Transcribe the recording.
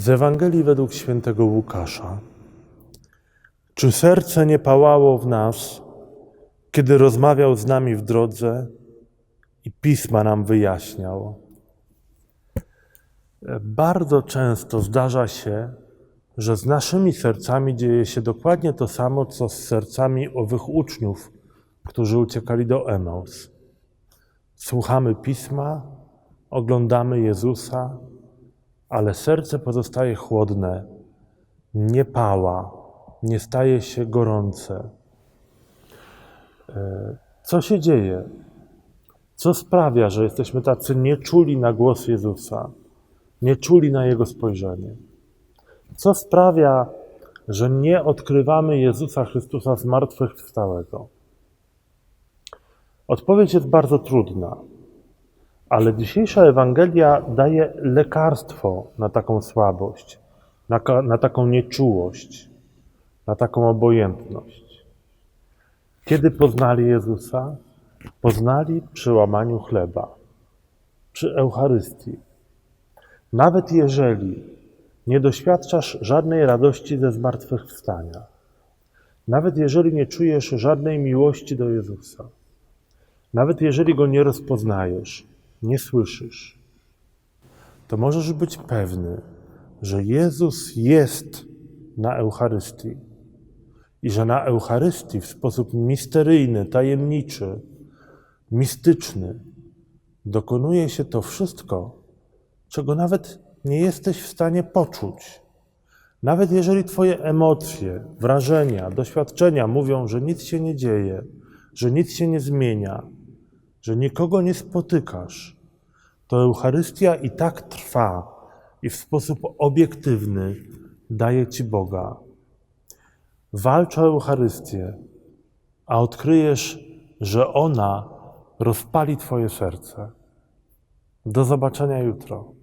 Z Ewangelii według świętego Łukasza. Czy serce nie pałało w nas, kiedy rozmawiał z nami w drodze i pisma nam wyjaśniał? Bardzo często zdarza się, że z naszymi sercami dzieje się dokładnie to samo, co z sercami owych uczniów, którzy uciekali do Emaus. Słuchamy pisma, oglądamy Jezusa, ale serce pozostaje chłodne, nie pała, nie staje się gorące. E, Co się dzieje? Co sprawia, że jesteśmy tacy nieczuli na głos Jezusa, nieczuli na Jego spojrzenie? Co sprawia, że nie odkrywamy Jezusa Chrystusa zmartwychwstałego? Odpowiedź jest bardzo trudna, ale dzisiejsza Ewangelia daje lekarstwo na taką słabość, na, na taką nieczułość, na taką obojętność. Kiedy poznali Jezusa? Poznali przy łamaniu chleba, przy Eucharystii. Nawet jeżeli nie doświadczasz żadnej radości ze zmartwychwstania, nawet jeżeli nie czujesz żadnej miłości do Jezusa, nawet jeżeli go nie rozpoznajesz, nie słyszysz, to możesz być pewny, że Jezus jest na Eucharystii i że na Eucharystii w sposób misteryjny, tajemniczy, mistyczny dokonuje się to wszystko, czego nawet nie jesteś w stanie poczuć. Nawet jeżeli Twoje emocje, wrażenia, doświadczenia mówią, że nic się nie dzieje, że nic się nie zmienia, że nikogo nie spotykasz, to Eucharystia i tak trwa i w sposób obiektywny daje Ci Boga. Walcz o Eucharystię, a odkryjesz, że ona rozpali Twoje serce. Do zobaczenia jutro.